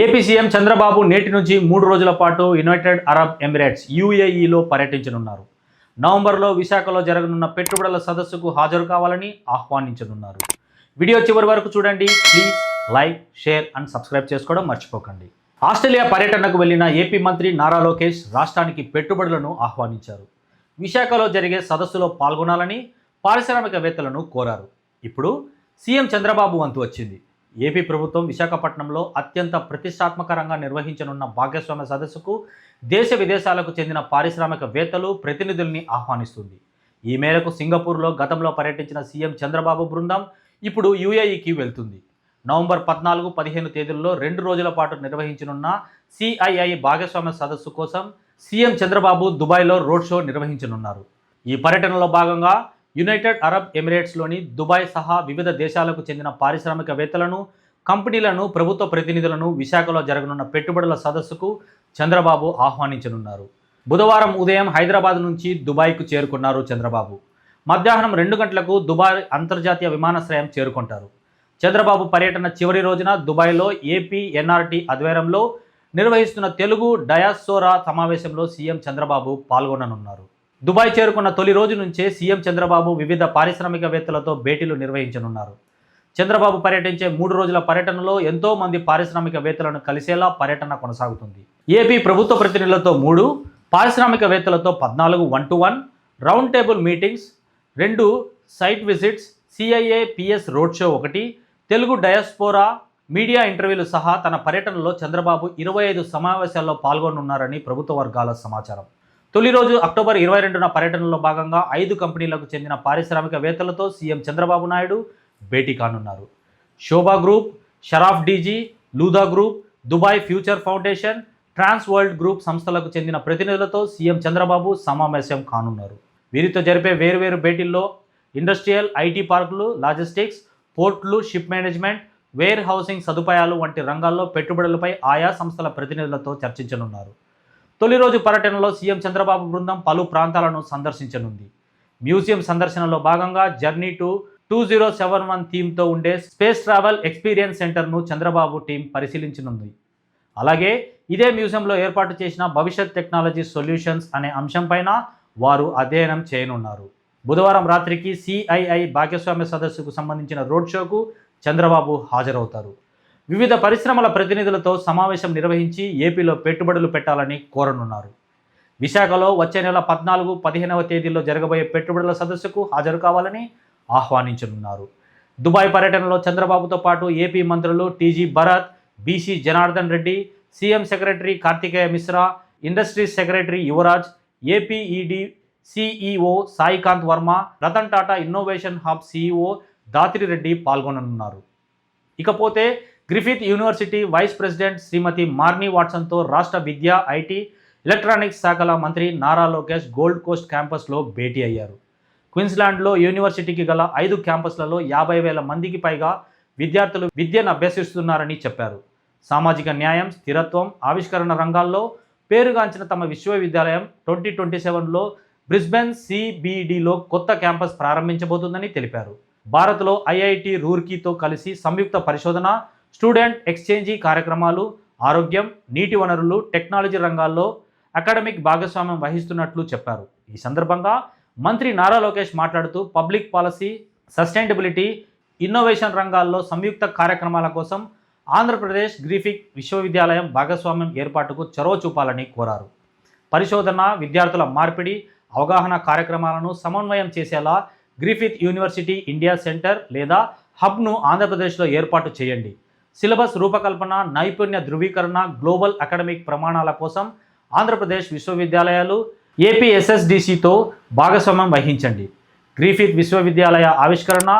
AP CM Chandrababu నేటి నుంచి మూడు రోజుల పాటు యునైటెడ్ అరబ్ ఎమిరేట్స్ యూఏఈలో పర్యటించనున్నారు. నవంబర్లో విశాఖలో జరగనున్న పెట్టుబడుల సదస్సుకు హాజరు కావాలని ఆహ్వానించనున్నారు. వీడియో చివరి వరకు చూడండి. Please like share and subscribe చేసుకోవడం మర్చిపోకండి. ఆస్ట్రేలియా పర్యటనకు వెళ్ళిన ఏపీ మంత్రి నారా లోకేష్ రాష్ట్రానికి పెట్టుబడులను ఆహ్వానించారు. విశాఖలో జరిగే సదస్సులో పాల్గొనాలని పారిశ్రామికవేత్తలను కోరారు. ఇప్పుడు సీఎం చంద్రబాబు వంతు వచ్చింది. ఏపీ ప్రభుత్వం విశాఖపట్నంలో అత్యంత ప్రతిష్టాత్మకరంగా నిర్వహించనున్న భాగస్వామ్య సదస్సుకు దేశ విదేశాలకు చెందిన పారిశ్రామికవేత్తలు ప్రతినిధుల్ని ఆహ్వానిస్తుంది. ఈ మేరకు సింగపూర్లో గతంలో పర్యటించిన సీఎం చంద్రబాబు బృందం ఇప్పుడు యూఏఈకి వెళ్తుంది. నవంబర్ పద్నాలుగు పదిహేను తేదీల్లో రెండు రోజుల పాటు నిర్వహించనున్న సిఐఐ భాగస్వామ్య సదస్సు కోసం సీఎం చంద్రబాబు దుబాయ్లో రోడ్ షో నిర్వహించనున్నారు. ఈ పర్యటనలో భాగంగా యునైటెడ్ అరబ్ ఎమిరేట్స్లోని దుబాయ్ సహా వివిధ దేశాలకు చెందిన పారిశ్రామికవేత్తలను కంపెనీలను ప్రభుత్వ ప్రతినిధులను విశాఖలో జరగనున్న పెట్టుబడుల సదస్సుకు చంద్రబాబు ఆహ్వానించనున్నారు. బుధవారం ఉదయం హైదరాబాద్ నుంచి దుబాయ్కు చేరుకున్నారు చంద్రబాబు. మధ్యాహ్నం రెండు గంటలకు దుబాయ్ అంతర్జాతీయ విమానాశ్రయం చేరుకుంటారు. చంద్రబాబు పర్యటన చివరి రోజున దుబాయ్లో ఏపీ ఎన్ఆర్టీ ఆధ్వర్యంలో నిర్వహిస్తున్న తెలుగు డయాస్సోరా సమావేశంలో సీఎం చంద్రబాబు పాల్గొననున్నారు. దుబాయ్ చేరుకున్న తొలి రోజు నుంచే సీఎం చంద్రబాబు వివిధ పారిశ్రామికవేత్తలతో భేటీలు నిర్వహించనున్నారు. చంద్రబాబు పర్యటించే మూడు రోజుల పర్యటనలో ఎంతో మంది పారిశ్రామికవేత్తలను కలిసేలా పర్యటన కొనసాగుతుంది. ఏపీ ప్రభుత్వ ప్రతినిధులతో మూడు పారిశ్రామికవేత్తలతో పద్నాలుగు one to one round table meetings రెండు site visits CIA PS road show ఒకటి తెలుగు డయాస్పోరా మీడియా ఇంటర్వ్యూలు సహా తన పర్యటనలో చంద్రబాబు ఇరవై ఐదు సమావేశాల్లో పాల్గొనున్నారని ప్రభుత్వ వర్గాల సమాచారం. తొలి రోజు అక్టోబర్ ఇరవై రెండున పర్యటనలో భాగంగా ఐదు కంపెనీలకు చెందిన పారిశ్రామికవేత్తలతో సీఎం చంద్రబాబు నాయుడు భేటీ కానున్నారు. Shobha group Sharaf DG Lootah group Dubai future foundation trans world group సంస్థలకు చెందిన ప్రతినిధులతో సీఎం చంద్రబాబు సమావేశం కానున్నారు. వీరితో జరిపే వేరువేరు భేటీల్లో ఇండస్ట్రియల్ ఐటీ పార్కులు లాజిస్టిక్స్ పోర్ట్లు షిప్ మేనేజ్మెంట్ వేర్ హౌసింగ్ సదుపాయాలు వంటి రంగాల్లో పెట్టుబడులపై ఆయా సంస్థల ప్రతినిధులతో చర్చించనున్నారు. తొలి రోజు పర్యటనలో సీఎం చంద్రబాబు బృందం పలు ప్రాంతాలను సందర్శించనుంది. మ్యూజియం సందర్శనలో భాగంగా journey to two zero seven one థీమ్తో ఉండే స్పేస్ ట్రావెల్ ఎక్స్పీరియన్స్ సెంటర్ను చంద్రబాబు టీం పరిశీలించనుంది. అలాగే ఇదే మ్యూజియంలో ఏర్పాటు చేసిన భవిష్యత్ టెక్నాలజీ సొల్యూషన్స్ అనే అంశంపైన వారు అధ్యయనం చేయనున్నారు. బుధవారం రాత్రికి సిఐఐ భాగస్వామ్య సదస్సుకు సంబంధించిన రోడ్ షోకు చంద్రబాబు హాజరవుతారు. వివిధ పరిశ్రమల ప్రతినిధులతో సమావేశం నిర్వహించి ఏపీలో పెట్టుబడులు పెట్టాలని కోరనున్నారు. విశాఖలో వచ్చే నెల పద్నాలుగు పదిహేనవ తేదీల్లో జరగబోయే పెట్టుబడుల సదస్సుకు హాజరు కావాలని ఆహ్వానించనున్నారు. దుబాయ్ పర్యటనలో చంద్రబాబుతో పాటు ఏపీ మంత్రులు TG Bharat BC Janardhan Reddy CM secretary Karthikeya Mishra industries secretary Yuvraj APED CEO Saikanth Varma Ratan Tata innovation hub CEO Dhatri Reddy పాల్గొననున్నారు. ఇకపోతే Griffith university vice president Shrimati Marnie వాట్సన్తో రాష్ట్ర విద్య IT electronics శాఖల మంత్రి Nara Lokesh gold Coast క్యాంపస్లో భేటీ అయ్యారు. క్విన్స్లాండ్లో యూనివర్సిటీకి గల ఐదు క్యాంపస్లలో యాభై వేల మందికి పైగా విద్యార్థులు విద్యను అభ్యసిస్తున్నారని చెప్పారు. సామాజిక న్యాయం స్థిరత్వం ఆవిష్కరణ రంగాల్లో పేరుగాంచిన తమ విశ్వవిద్యాలయం ట్వంటీ ట్వంటీ సెవెన్లో బ్రిస్బెన్ సిబిడిలో కొత్త క్యాంపస్ ప్రారంభించబోతుందని తెలిపారు. భారత్లో ఐఐటి రూర్కీతో కలిసి సంయుక్త పరిశోధన స్టూడెంట్ ఎక్స్చేంజీ కార్యక్రమాలు ఆరోగ్యం నీటి వనరులు టెక్నాలజీ రంగాల్లో అకాడమిక్ భాగస్వామ్యం వహిస్తున్నట్లు చెప్పారు. ఈ సందర్భంగా మంత్రి నారా లోకేష్ మాట్లాడుతూ పబ్లిక్ పాలసీ సస్టైనబిలిటీ ఇన్నోవేషన్ రంగాల్లో సంయుక్త కార్యక్రమాల కోసం ఆంధ్రప్రదేశ్ గ్రీఫిక్ విశ్వవిద్యాలయం భాగస్వామ్యం ఏర్పాటుకు చొరవ చూపాలని కోరారు. పరిశోధన విద్యార్థుల మార్పిడి అవగాహన కార్యక్రమాలను సమన్వయం చేసేలా గ్రీఫిత్ యూనివర్సిటీ ఇండియా సెంటర్ లేదా హబ్ను ఆంధ్రప్రదేశ్లో ఏర్పాటు చేయండి. సిలబస్ రూపకల్పన నైపుణ్య ధృవీకరణ గ్లోబల్ అకాడమిక్ ప్రమాణాల కోసం ఆంధ్రప్రదేశ్ విశ్వవిద్యాలయాలు ఏపీఎస్ఎస్డిసితో భాగస్వామ్యం వహించండి. గ్రీఫిత్ విశ్వవిద్యాలయ ఆవిష్కరణ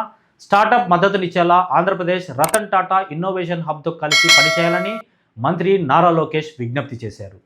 స్టార్టప్ మద్దతునిచ్చేలా ఆంధ్రప్రదేశ్ రతన్ టాటా ఇన్నోవేషన్ హబ్తో కలిసి పనిచేయాలని మంత్రి నారా లోకేష్ విజ్ఞప్తి చేశారు.